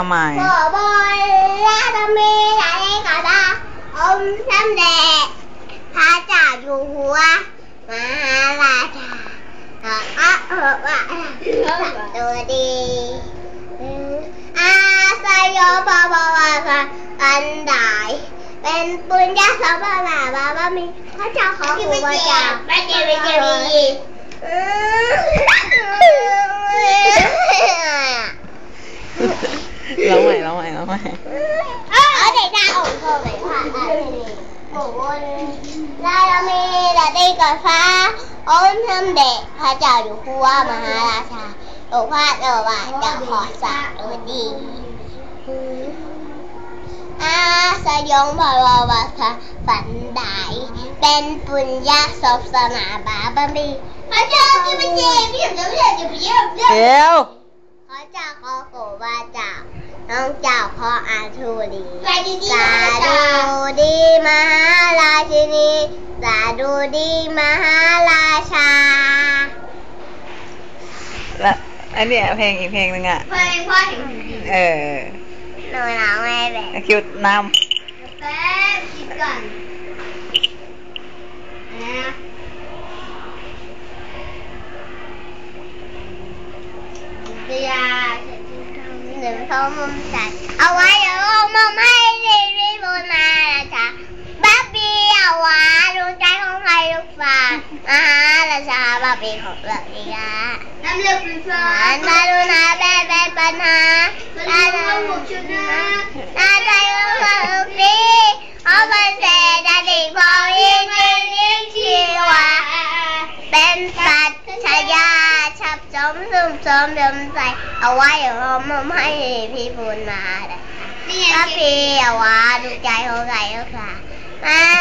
เอาใหม่ขอบอยและจะมีอะไรก็ได้อมสำเร็จพระจ้าอยู่หัวมหาราชาอะอะเออว่าตัวดีอาสยบาบวากันได้เป็นปุญญาสมบัติบาบามีพระเจ้าของหัวจ้าไม่เจไม่เจไม่เจ 妈妈。我哋家紅兔梨花無換拉拉咪拉地改花，我諗เด็กพระเจ้าอยู่หัวมหาราชาหลวงพ่อเจ้าว่จะขอสาธุดีอาสยองบวบสฝันดายเป็นปุญญาศพสนาบาบมีพระเจ้ากินเป็นเจพี่ผมจะไม่ได้จะไปเยี่ยมเดี๋ยวขอจาขอโกว่าจา น้องเจ้าขออาทูดีสาธุดีสาธุดีมหาราชินีสาธุดีมหาราชา แล้วอันเนี้ยเพลงอีกเพลงหนึงอะ เพลงพ่อเห็นเออหนูร้องไม่แบบคิวนแป๊บคิดก่อนนะเดีย หนึ่งทมุมจัดเอาไว้เดี๋ยวเอามอมให้ดีดีบนมาราชาบ๊อบบี้เอาไว้ดูใจของใครลูกฟ้ามหาราชาบ๊อบบี้ของเราดีกาน้ำเลือดเป็นฟ้าอันมาดูนะ ชับจมซุ่มจมเดิมใจเอาไว้อย่างหอมมให้พี่พูนมาเลยนี่ไงถ้าพี่เอาว่าดูใจเขาไก่ก็ค่ะมา